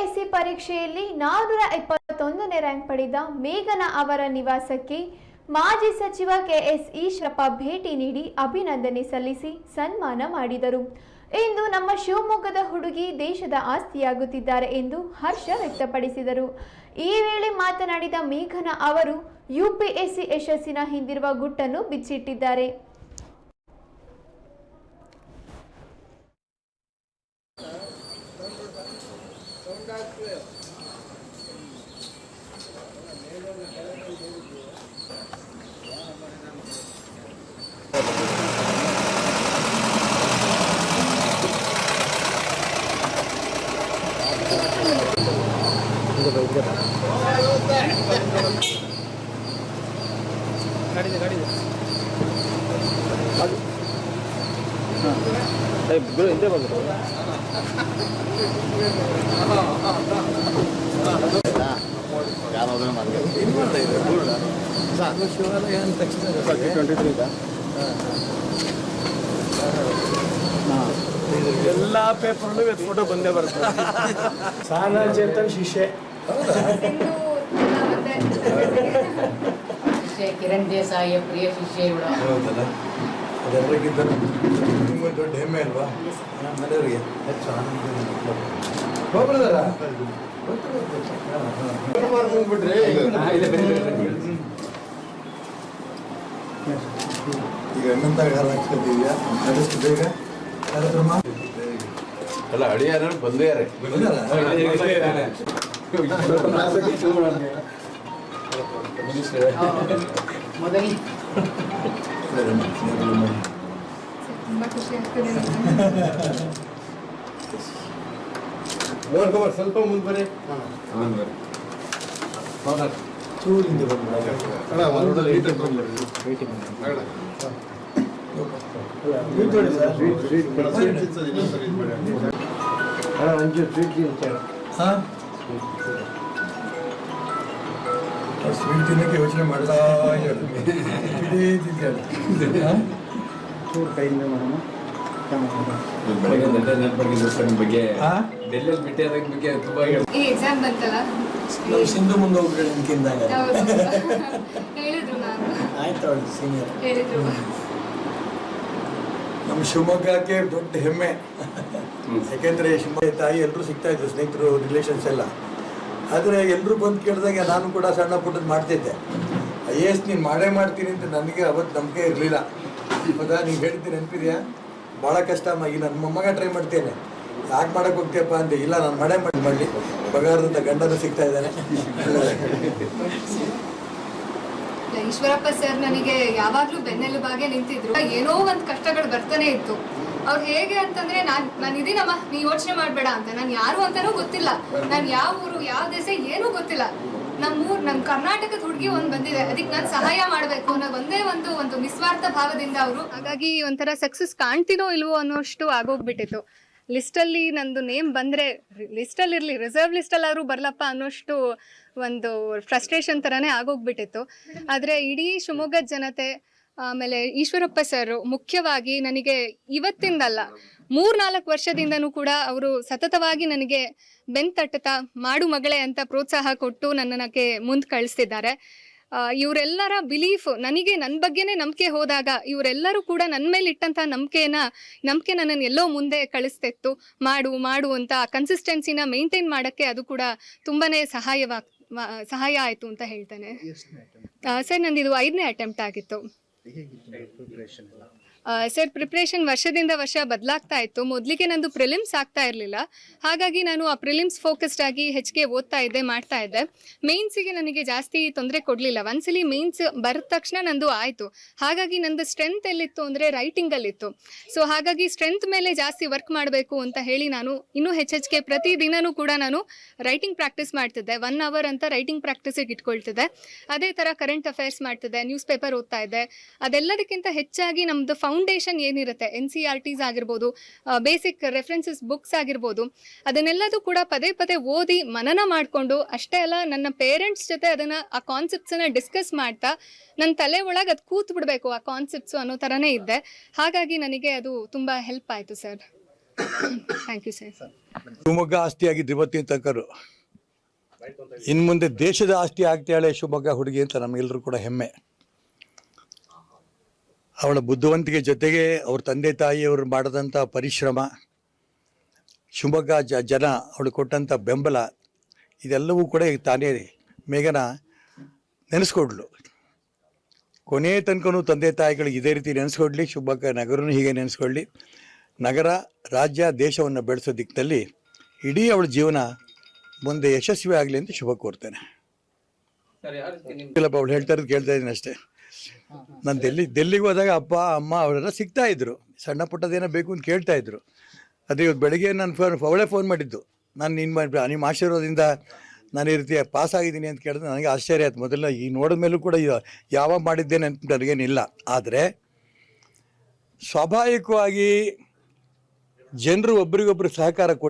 UPSC ಪರೀಕ್ಷೆಯಲ್ಲಿ ನಾನೂರ ಇಪ್ಪತ್ತೊಂದನೇ ರ್ಯಾಂಕ್ ಪಡೆದ ಮೇಘನ ಅವರ ನಿವಾಸಕ್ಕೆ ಮಾಜಿ ಸಚಿವ ಕೆಎಸ್ ಈಶ್ವರಪ್ಪ ಭೇಟಿ ನೀಡಿ ಅಭಿನಂದನೆ ಸಲ್ಲಿಸಿ ಸನ್ಮಾನ ಮಾಡಿದರು. ಇಂದು ನಮ್ಮ ಶಿವಮೊಗ್ಗದ ಹುಡುಗಿ ದೇಶದ ಆಸ್ತಿಯಾಗುತ್ತಿದ್ದಾರೆ ಎಂದು ಹರ್ಷ ವ್ಯಕ್ತಪಡಿಸಿದರು. ಈ ವೇಳೆ ಮಾತನಾಡಿದ ಮೇಘನ ಅವರು, ಯುಪಿಎಸ್ಸಿ ಯಶಸ್ಸಿನ ಹಿಂದಿರುವ ಗುಟ್ಟನ್ನು ಬಿಚ್ಚಿಟ್ಟಿದ್ದಾರೆ. 아니, 물어 인데 봐도. ಯಾರಾದ್ರೂ ಶಿವಾಲಯ ಅಂದ ತಕ್ಷಣ ಟ್ವೆಂಟಿ ತ್ರೀ ಎಲ್ಲ ಪೇಪರ್ಲು ಇವತ್ತು ಫೋಟೋ ಬಂದೇ ಬರ್ತದೆ ಸಾನಾ ಚೇತನ್ ಶಿಷ್ಯೆ. ಕಿರಣ್ ದೇಸಾಯಿಯ ಪ್ರಿಯ ಶಿಷ್ಯ ಇವಳು. ಹೌದಲ್ಲ? ತುಂಬ ದೊಡ್ಡ ಹೆಮ್ಮೆ ಅಲ್ವಾ? ಮನೆಯವರಿಗೆ. ಹೆಚ್ಚು ಹೋಗ್ಬಿಡ್ದಾರ ಈಗ ಹನ್ನೊಂದಾಗ ಹಾಲು ಹಾಕ್ಸ್ಕೊತಿದ್ಯಾ ಆದಷ್ಟು ಬೇಗ. ಯಾರಾದ್ರೂ ಮಾ ಅಲ್ಲ ಅಳಿಯಾರ ಬಂದ್ಯಾರೆ ಮೊದಲಿ ನೋಡ್ಕೊಬಾರ್ದು ಸ್ವಲ್ಪ ಮುಂದೆ ಬರೀ ಚೂರಿಂದ ಸ್ವೀಟ್ ತಿನ್ನಕ್ಕೆ ಯೋಚನೆ ಮಾಡ್ತಾ ಚೂರು ಕೈಯಿಂದ ಮಾಡೋಣ. ಬಗ್ಗೆ. ಹಾ ಡೆಲ್ಲಿಯಲ್ಲಿ ಭೇಟಿ ಆದಾಗ ಬಗ್ಗೆ ತುಂಬಾ ಈ ಎಕ್ಸಾಮ್ ಬಂತಲ್ಲ? ನಾವು ಸಿಂಧು ಮುಂದೆ ಹೋಗ್ಬಿಟ್ಟು ನಿಮ್ಗಿಂದಾಗ ಹೇಳಿದ್ರು ನಾನು. ಆಯ್ತು ಅವಳು ಸೀನಿಯರ್ ಹೇಳಿದ್ರು. ನಮ್ಮ ಶಿವಮೊಗ್ಗಕ್ಕೆ ದೊಡ್ಡ ಹೆಮ್ಮೆ. ಯಾಕೆಂದ್ರೆ ಶಿವಮೊಗ್ಗ ತಾಯಿ ಎಲ್ಲರೂ ಸಿಗ್ತಾ ಇದ್ರು ಸ್ನೇಹಿತರು ರಿಲೇಷನ್ಸ್ ಎಲ್ಲ. ಆದರೆ ಎಲ್ಲರೂ ಬಂದು ಕೇಳಿದಾಗ ನಾನು ಕೂಡ ಸಣ್ಣ ಪುಟ್ಟದ್ದು ಮಾಡ್ತಿದ್ದೆ. ಐ ಎಸ್ ನೀನು ಮಾಡೇ ಮಾಡ್ತೀನಿ ಅಂತ ನನಗೆ ಅವತ್ತು ನಂಬಿಕೆ ಇರಲಿಲ್ಲ. ಹೌದಾ ನೀವು ಹೇಳ್ತೀನಿ ನೆನಪಿದೆಯಾ? ಭಾಳ ಕಷ್ಟ ಅಮ್ಮ ಈಗ ನನ್ನ ಮೊಮ್ಮಗ ಟ್ರೈ ಮಾಡ್ತೇನೆ. ಯಾಕೆ ಮಾಡಕ್ಕೆ ಹೋಗ್ತೀಯಪ್ಪ ಅಂದೆ, ಇಲ್ಲ, ನಾನು ಮಳೆ ಮಾಡಿ, ಮಾಡಲಿ. ಬಗಾರದಂತ ಗಂಡನೂ ಸಿಗ್ತಾ ಇದ್ದಾನೆ. ಈಶ್ವರಪ್ಪ ಸರ್ ನನಗೆ ಯಾವಾಗ್ಲೂ ಬೆನ್ನೆಲುಬಾಗೆ ನಿಂತಿದ್ರು. ಏನೋ ಒಂದ್ ಕಷ್ಟಗಳು ಬರ್ತಾನೆ ಇತ್ತು. ಅವ್ರು ಹೇಗೆ ಅಂತಂದ್ರೆ, ನಾನ್, ನಾನು ಇದೀನಮ್ಮ, ನೀ ಯೋಚನೆ ಮಾಡ್ಬೇಡ ಅಂತ. ನಾನು ಯಾರು ಅಂತಾನೂ ಗೊತ್ತಿಲ್ಲ. ನಾನು ಯಾವ ಊರು, ಯಾವ ದೇಶ ಏನೂ ಗೊತ್ತಿಲ್ಲ. ನಮ್ಮೂರ್ ನಮ್ ಕರ್ನಾಟಕದ ಹುಡುಗಿ ಒಂದ್ ಬಂದಿದೆ. ಅದಕ್ಕೆ ನಾನು ಸಹಾಯ ಮಾಡ್ಬೇಕು ಅನ್ನೋ ಒಂದೇ ಒಂದು ಒಂದು ನಿಸ್ವಾರ್ಥ ಭಾವದಿಂದ ಅವರು. ಹಾಗಾಗಿ ಒಂಥರ ಸಕ್ಸಸ್ ಕಾಣ್ತೀನೋ ಇಲ್ವೋ ಅನ್ನೋಷ್ಟು ಆಗೋಗ್ಬಿಟ್ಟಿತ್ತು. ಲಿಸ್ಟಲ್ಲಿ ನಂದು ನೇಮ್ ಬಂದರೆ ಲಿಸ್ಟಲ್ಲಿ ಇರಲಿ ರಿಸರ್ವ್ ಲಿಸ್ಟಲ್ಲಾದ್ರೂ ಬರಲಪ್ಪ ಅನ್ನೋಷ್ಟು ಒಂದು ಫ್ರಸ್ಟ್ರೇಷನ್ ಥರನೇ ಆಗೋಗ್ಬಿಟ್ಟಿತ್ತು. ಆದರೆ ಇಡೀ ಶಿವಮೊಗ್ಗ ಜನತೆ, ಆಮೇಲೆ ಈಶ್ವರಪ್ಪ ಸರ್ ಮುಖ್ಯವಾಗಿ ನನಗೆ ಇವತ್ತಿಂದಲ್ಲ ಮೂರ್ನಾಲ್ಕು ವರ್ಷದಿಂದನೂ ಕೂಡ ಅವರು ಸತತವಾಗಿ ನನಗೆ ಬೆನ್ ತಟ್ಟುತ್ತಾ ಮಾಡು ಮಗಳೇ ಅಂತ ಪ್ರೋತ್ಸಾಹ ಕೊಟ್ಟು ನನ್ನಕ್ಕೆ ಮುಂದೆ ಕಳಿಸ್ತಿದ್ದಾರೆ. ಇವರೆಲ್ಲರ ಬಿಲೀಫ್ ನನಗೆ ನನ್ನ ಬಗ್ಗೆನೇ ನಂಬಿಕೆ ಹೋದಾಗ ಇವರೆಲ್ಲರೂ ಕೂಡ ನನ್ನ ಮೇಲೆ ಇಟ್ಟಂಥ ನಂಬಿಕೆನ ನಂಬಿಕೆ ನನ್ನನ್ನು ಎಲ್ಲೋ ಮುಂದೆ ಕಳಿಸ್ತಿತ್ತು. ಮಾಡು ಮಾಡು ಅಂತ ಕನ್ಸಿಸ್ಟೆನ್ಸಿನ ಮೇಂಟೈನ್ ಮಾಡೋಕ್ಕೆ ಅದು ಕೂಡ ತುಂಬಾ ಸಹಾಯವಾಗ ಸಹಾಯ ಆಯಿತು ಅಂತ ಹೇಳ್ತೇನೆ. ಸರ್ ನಂದಿದು ಇದು ಐದನೇ ಅಟೆಂಪ್ಟ್ ಆಗಿತ್ತು. ಸರ್ ಪ್ರಿಪ್ರೇಷನ್ ವರ್ಷದಿಂದ ವರ್ಷ ಬದಲಾಗ್ತಾ ಇತ್ತು. ಮೊದಲಿಗೆ ನಂದು ಪ್ರಿಲಿಮ್ಸ್ ಆಗ್ತಾ ಇರಲಿಲ್ಲ. ಹಾಗಾಗಿ ನಾನು ಆ ಪ್ರಿಲಿಮ್ಸ್ ಫೋಕಸ್ಡ್ ಆಗಿ ಹೆಚ್ಚಿಗೆ ಓದ್ತಾ ಇದ್ದೆ, ಮಾಡ್ತಾ ಇದ್ದೆ. ಮೇನ್ಸಿಗೆ ನನಗೆ ಜಾಸ್ತಿ ತೊಂದರೆ ಕೊಡಲಿಲ್ಲ. ಒಂದ್ಸಲಿ ಮೇನ್ಸ್ ಬರೆದ ತಕ್ಷಣ ನಂದು ಆಯಿತು. ಹಾಗಾಗಿ ನಂದು ಸ್ಟ್ರೆಂತ್ ಎಲ್ಲಿತ್ತು ಅಂದರೆ ರೈಟಿಂಗಲ್ಲಿತ್ತು ಸೊ ಹಾಗಾಗಿ ಸ್ಟ್ರೆಂತ್ ಮೇಲೆ ಜಾಸ್ತಿ ವರ್ಕ್ ಮಾಡಬೇಕು ಅಂತ ಹೇಳಿ ನಾನು ಇನ್ನೂ ಹೆಚ್ಚೆಚ್ಚಿಗೆ ಪ್ರತಿದಿನನೂ ಕೂಡ ನಾನು ರೈಟಿಂಗ್ ಪ್ರಾಕ್ಟೀಸ್ ಮಾಡ್ತಿದ್ದೆ. ಒನ್ ಅವರ್ ಅಂತ ರೈಟಿಂಗ್ ಪ್ರಾಕ್ಟೀಸಿಗೆ ಇಟ್ಕೊಳ್ತಿದ್ದೆ. ಅದೇ ಥರ ಕರೆಂಟ್ ಅಫೇರ್ಸ್ ಮಾಡ್ತಿದ್ದೆ ನ್ಯೂಸ್ ಪೇಪರ್ ಓದ್ತಾ ಇದ್ದೆ. ಅದೆಲ್ಲದಕ್ಕಿಂತ ಹೆಚ್ಚಾಗಿ ನಮ್ಮದು ಫೌಂಡೇಶನ್ ಏನಿರುತ್ತೆ? ಎನ್ ಸಿ ಆರ್ ಟಿಸ್ ಆಗಿರ್ಬೋದು ಬೇಸಿಕ್ ರೆಫರೆನ್ಸಸ್ ಬುಕ್ಸ್ ಆಗಿರ್ಬೋದು, ಅದನ್ನೆಲ್ಲದೂ ಕೂಡ ಪದೇ ಪದೇ ಓದಿ ಮನನ ಮಾಡಿಕೊಂಡು ಅಷ್ಟೇ ಅಲ್ಲ, ನನ್ನ ಪೇರೆಂಟ್ಸ್ ಜೊತೆ ಅದನ್ನು, ಆ ಕಾನ್ಸೆಪ್ಟ್ಸನ್ನು ಡಿಸ್ಕಸ್ ಮಾಡ್ತಾ ನನ್ನ ತಲೆ ಒಳಗೆ ಅದು ಕೂತ್ ಬಿಡಬೇಕು, ಆ ಕಾನ್ಸೆಪ್ಟ್ಸು ಅನ್ನೋ ಥರನೇ ಇದ್ದೆ. ಹಾಗಾಗಿ ನನಗೆ ಅದು ತುಂಬ ಹೆಲ್ಪ್ ಆಯಿತು sir thank you sir Shivamogga ಆಸ್ತಿಯಾಗಿದ್ದು ಇವತ್ತಿನ ತನಕರು ಇನ್ನು ಮುಂದೆ ದೇಶದ ಆಸ್ತಿ ಆಗ್ತಾಳೆ ಶಿವಮೊಗ್ಗ ಹುಡುಗಿ ಅಂತ ನಮಗೆಲ್ಲರೂ ಕೂಡ ಹೆಮ್ಮೆ. ಅವಳ ಬುದ್ಧಿವಂತಿಕೆ ಜೊತೆಗೆ ಅವ್ರ ತಂದೆ ತಾಯಿಯವರು ಮಾಡಿದಂಥ ಪರಿಶ್ರಮ ಶಿವಮೊಗ್ಗ ಜ ಜನ ಅವಳು ಕೊಟ್ಟಂಥ ಬೆಂಬಲ ಇದೆಲ್ಲವೂ ಕೂಡ ಈಗ ತಾನೇ ಮೇಘನ ನೆನೆಸ್ಕೊಡ್ಲು. ಕೊನೆಯ ತನಕನೂ ತಂದೆ ತಾಯಿಗಳಿಗೆ ಇದೇ ರೀತಿ ನೆನೆಸ್ಕೊಡ್ಲಿ ಶಿವಮೊಗ್ಗ ನಗರನೂ ಹೀಗೆ ನೆನೆಸ್ಕೊಳ್ಳಿ ನಗರ ರಾಜ್ಯ ದೇಶವನ್ನು ಬೆಳೆಸೋ ದಿಕ್ಕಿನಲ್ಲಿ ಇಡೀ ಅವಳ ಜೀವನ ಮುಂದೆ ಯಶಸ್ವಿ ಆಗಲಿ ಅಂತ ಶುಭ ಕೋರ್ತೇನೆ. ಅವಳು ಹೇಳ್ತಾ ಇರೋದು ಕೇಳ್ತಾ ಇದ್ದೀನಿ ಅಷ್ಟೇ. ನಾನು ಡೆಲ್ಲಿ ಡೆಲ್ಲಿಗೆ ಹೋದಾಗ ಅಪ್ಪ, ಅಮ್ಮ ಅವರೆಲ್ಲ ಸಿಗ್ತಾ ಇದ್ರು. ಸಣ್ಣ ಪುಟ್ಟದೇನೋ ಬೇಕು ಅಂತ ಕೇಳ್ತಾ ಇದ್ರು. ಅದೇ ಇವತ್ತು ಬೆಳಗ್ಗೆ ನಾನು ಫೋನ್, ಅವಳೇ ಫೋನ್ ಮಾಡಿದ್ದು. ನಾನು ನಿಮ್ಮ ನಿಮ್ಮ ಆಶೀರ್ವಾದದಿಂದ ನಾನು ಈ ರೀತಿ ಪಾಸ್ ಆಗಿದ್ದೀನಿ ಅಂತ ಕೇಳಿದ್ರೆ ನನಗೆ ಆಶ್ಚರ್ಯ ಆಯ್ತು. ಮೊದಲ ಈ ನೋಡಿದ ಮೇಲೂ ಕೂಡ ಯಾವಾಗ ಮಾಡಿದ್ದೇನೆ ಅಂತ ನನಗೇನಿಲ್ಲ. ಆದರೆ ಸ್ವಾಭಾವಿಕವಾಗಿ ಜನರು ಒಬ್ರಿಗೊಬ್ರು ಸಹಕಾರ ಕೊಟ್ಟು